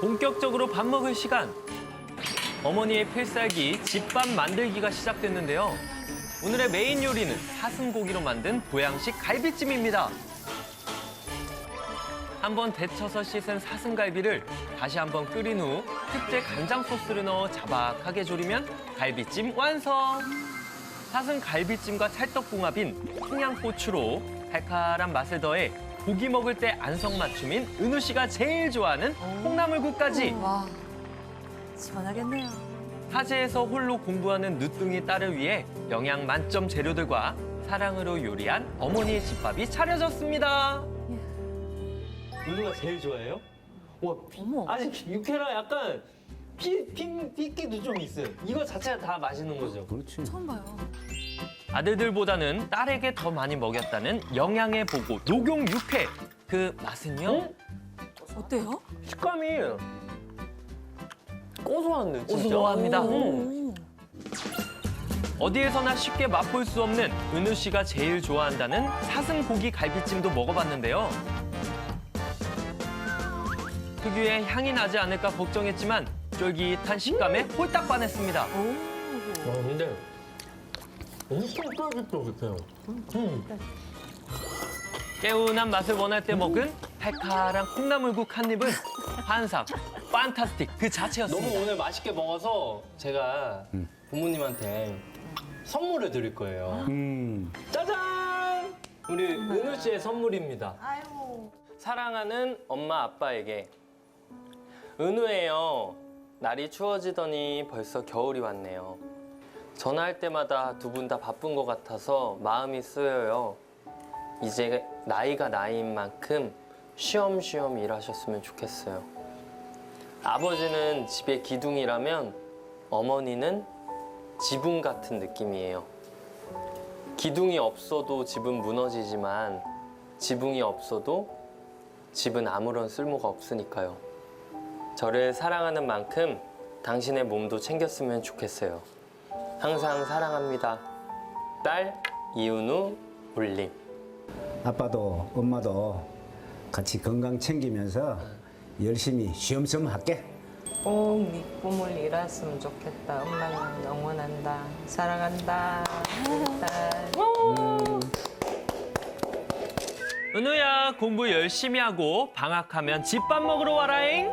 본격적으로 밥 먹을 시간. 어머니의 필살기 집밥 만들기가 시작됐는데요. 오늘의 메인 요리는 사슴고기로 만든 보양식 갈비찜입니다. 한번 데쳐서 씻은 사슴갈비를 다시 한번 끓인 후 특제 간장 소스를 넣어 자박하게 조리면 갈비찜 완성. 사슴 갈비찜과 찰떡궁합인 청양고추로 칼칼한 맛을 더해 고기 먹을 때 안성맞춤인 은우 씨가 제일 좋아하는 콩나물국까지 와, 시원하겠네요. 타지에서 홀로 공부하는 늦둥이 딸을 위해 영양 만점 재료들과 사랑으로 요리한 어머니의 집밥이 차려졌습니다. 은우가 제일 좋아해요? 와, 어머. 아직 육회랑 약간 피, 피, 피기도 좀 있어요. 이거 자체가 다 맛있는 거죠. 그렇지. 처음 봐요. 아들들보다는 딸에게 더 많이 먹였다는 영양의 보고 녹용 육회. 그 맛은요? 어때요? 식감이 고소한데 진짜. 고소합니다. 오. 어디에서나 쉽게 맛볼 수 없는 은우 씨가 제일 좋아한다는 사슴 고기 갈비찜도 먹어봤는데요. 특유의 향이 나지 않을까 걱정했지만 쫄깃한 식감에 홀딱 반했습니다. 아, 근데 엄청 쫄깃쫄깃해요. 개운한 맛을 원할 때 먹은 칼칼한 콩나물국 한 입은 환상, 판타스틱 그 너무 자체였습니다. 오늘 맛있게 먹어서 제가 부모님한테 선물을 드릴 거예요. 음. 짜잔! 우리 은우 씨의 선물입니다. 사랑하는 엄마 아빠에게 은우예요. 날이 추워지더니 벌써 겨울이 왔네요. 전화할 때마다 두 분 다 바쁜 것 같아서 마음이 쓰여요. 이제 나이가 나이인 만큼 쉬엄쉬엄 일하셨으면 좋겠어요. 아버지는 집의 기둥이라면 어머니는 지붕 같은 느낌이에요. 기둥이 없어도 집은 무너지지만 지붕이 없어도 집은 아무런 쓸모가 없으니까요. 저를 사랑하는 만큼 당신의 몸도 챙겼으면 좋겠어요. 항상 사랑합니다. 딸 이은우 울림. 아빠도 엄마도 같이 건강 챙기면서 열심히 쉬엄쉬엄 할게. 꼭 네 꿈을 이뤘으면 좋겠다. 엄마는 응원한다. 사랑한다. 딸. 은우야 공부 열심히 하고 방학하면 집밥 먹으러 와라잉.